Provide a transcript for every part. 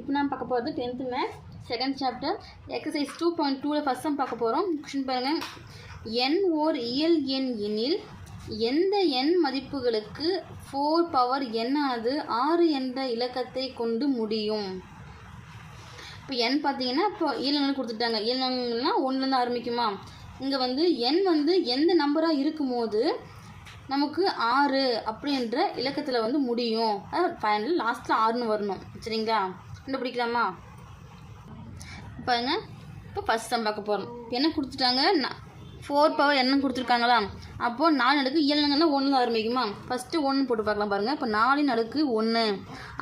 இப்போ நான் பார்க்க போகிறது tenth maths second chapter exercise two point டூவில் ஃபஸ்ட் பார்க்க போகிறோம். கொஷின் பாருங்கள் என் ஓர் இயல் எண் எனில் எந்த எண் மதிப்புகளுக்கு ஃபோர் பவர் எண்ணானது ஆறு என்ற இலக்கத்தை கொண்டு முடியும்? இப்போ எண் பார்த்தீங்கன்னா இப்போ இயல்கள் கொடுத்துட்டாங்க. இயல்கள்னா ஒன்றுலேருந்து ஆரம்பிக்குமா? இங்கே வந்து எண் வந்து எந்த நம்பராக இருக்கும்போது நமக்கு ஆறு அப்படின்ற இலக்கத்தில் வந்து முடியும். ஃபைனல் லாஸ்ட்டில் ஆறுன்னு வரணும். சரிங்களா? கண்டுபிடிக்கலாமா? பாருங்க இப்போ ஃபஸ்ட் சம் பார்க்க போகிறோம் என்ன கொடுத்துட்டாங்க? ஃபோர் பவர் என்ன கொடுத்துருக்காங்களா? அப்போது நாலு நடுக்கு இயல்னுங்கன்னா ஒன்று தான் ஆரம்பிக்குமா? ஃபஸ்ட்டு ஒன்று போட்டு பார்க்கலாம் பாருங்கள் இப்போ நாலு நடுக்கு ஒன்று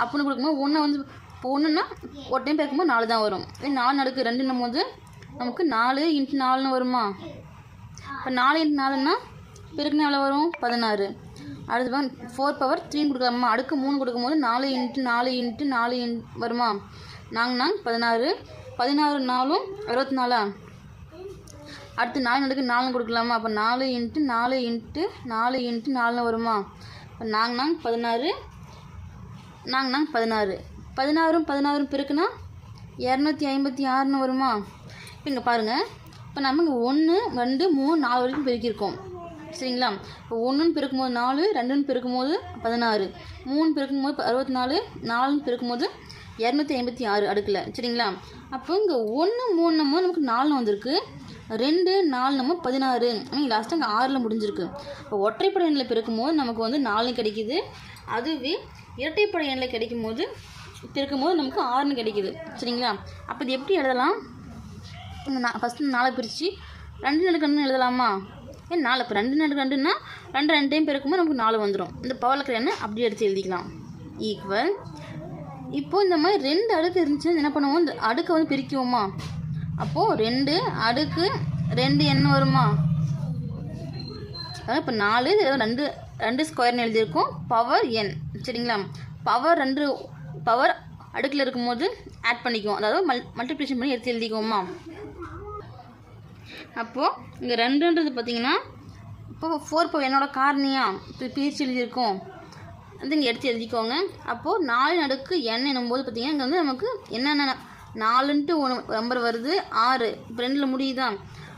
அப்படின்னு கொடுக்கும்போது ஒன்று வந்து இப்போ ஒன்றுன்னா ஒரு டைம் பார்க்கும்போது நாலு தான் வரும். நாலு நடுக்கு ரெண்டுன்னும் போது நமக்கு நாலு இன்ட்டு நாலுன்னு வருமா? இப்போ நாலு இன்ட்டு நாலுன்னா பிறகுன்னு எவ்வளோ வரும்? பதினாறு. அடுத்து ஃபோர் பவர் த்ரீன்னு கொடுக்கலாமா அடுக்கு மூணு கொடுக்கும்போது நாலு இன்ட்டு நாலு இன்ட்டு நாலு இன் வருமா? நாங்கள் நாங்க பதினாறு. பதினாறு நாலும் அறுபத்தி நாலா அடுத்து நாலு நடுக்கு நாலு கொடுக்கலாமா? அப்போ நாலு இன்ட்டு நாலு இன்ட்டு நாலு இன்ட்டு நாலுன்னு வருமா? இப்போ நாங்கள் நாங்க பதினாறு. நாங்கள் நாங்க பதினாறு. பதினாறும் பதினாறும் பெருக்குன்னா இரநூத்தி ஐம்பத்தி ஆறுன்னு வருமா? இப்போ இங்கே பாருங்கள் இப்போ நம்ம இங்கே ஒன்று ரெண்டு மூணு நாலு வரைக்கும் பெருக்கியிருக்கோம். சரிங்களா? இப்போ ஒன்றுன்னு பெருக்கும்போது நாலு ரெண்டுன்னு பெருக்கும்போது பதினாறு. மூணு பெருக்கும்போது அறுபத்தி நாலு நாலுன்னு பெருக்கும்போது இரநூத்தி ஐம்பத்தி ஆறு அடுக்கில். சரிங்களா? அப்போ இங்கே ஒன்று மூணு நம்ம நமக்கு நாலுன்னு வந்திருக்கு. ரெண்டு நாலு நம்ம பதினாறு. ஆனால் லாஸ்ட்டாக இங்கே ஆறில் முடிஞ்சிருக்கு. இப்போ ஒற்றைப்படை எண்ணில் பெருக்கும்போது நமக்கு வந்து நாலு கிடைக்கிது. அதுவே இரட்டைப்படை எண்ணில் கிடைக்கும் போது பெருக்கும்போது நமக்கு ஆறுன்னு கிடைக்கிது. சரிங்களா? அப்போ இது எப்படி எழுதலாம்? நான் ஃபஸ்ட்டு நாளை பிரித்து ரெண்டு நடுக்கணும்னு எழுதலாமா? ஏன் நாலு? இப்போ ரெண்டு நடுக்கு ரெண்டுன்னா ரெண்டு ரெண்டு டைம் பெருக்கும்போது நமக்கு நாலு வந்துடும் இந்த பவரில் இருக்கிற எண்ணெய் அப்படியே எடுத்து எழுதிக்கலாம். ஈக்குவல் இப்போது இந்த மாதிரி ரெண்டு அடுக்கு இருந்துச்சுன்னா என்ன பண்ணுவோம்? இந்த அடுக்கை வந்து பிரிக்குவோமா? அப்போது ரெண்டு அடுக்கு ரெண்டு எண்ணெய் வருமா? அதாவது இப்போ நாலு ரெண்டு ரெண்டு ஸ்கொயர்னு எழுதியிருக்கோம். பவர் என் சரிங்களா? பவர் ரெண்டு பவர் அடுக்கில் இருக்கும்போது ஆட் பண்ணிக்குவோம். அதாவது மல் மல்டிப்ளிகேஷன் பண்ணி எடுத்து எழுதிக்குவோமா? அப்போது இங்கே ரெண்டுன்றது பார்த்தீங்கன்னா இப்போ ஃபோர் பவர் என்னோடய காரணியா? இப்போ பிரித்து எழுதியிருக்கோம். வந்து இங்கே எடுத்து எழுதிக்கோங்க. அப்போது நாலு நடுக்கு எண் என்னும்போது பார்த்தீங்கன்னா இங்கே வந்து நமக்கு என்னென்ன நாலுன்ட்டு ஒன்று நம்பர் வருது. ஆறு. இப்போ ரெண்டில் முடியுதா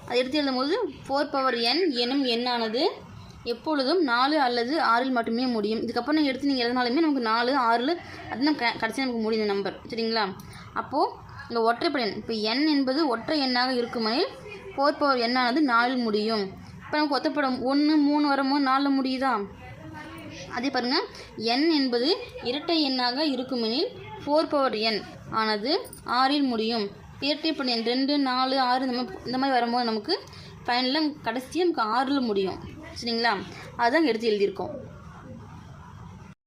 அது எடுத்து எழுதும்போது ஃபோர் பவர் என் எனும் எண்ணானது எப்பொழுதும் நாலு அல்லது ஆறில் மட்டுமே முடியும். இதுக்கப்புறம் நீங்கள் எடுத்து நீங்கள் எழுதினாலுமே நமக்கு நாலு ஆறில் அது நம்ம க கடைசி நமக்கு முடியும் நம்பர் சரிங்களா? அப்போது இங்கே ஒற்றைப்படை எண். இப்போ எண் என்பது ஒற்றை எண்ணாக இருக்குமெனில் ஃபோர் பவர் எண்ணானது நாலில் முடியும். இப்போ நமக்கு ஒத்தப்படம் ஒன்று மூணு வரும்போது நாலில் முடியுதா? அதே பாருங்கள் எண் என்பது இரட்டை எண்ணாக இருக்குமெனில் ஃபோர் பவர் எண் ஆனது ஆறில் முடியும். இரட்டை இரட்டைப்படை எண் ரெண்டு நாலு ஆறு இந்த மாதிரி இந்த மாதிரி வரும்போது நமக்கு ஃபைனலில் கடைசியாக நமக்கு ஆறில் முடியும். சரிங்களா? அதுதான் எடுத்து எழுதியிருக்கோம்.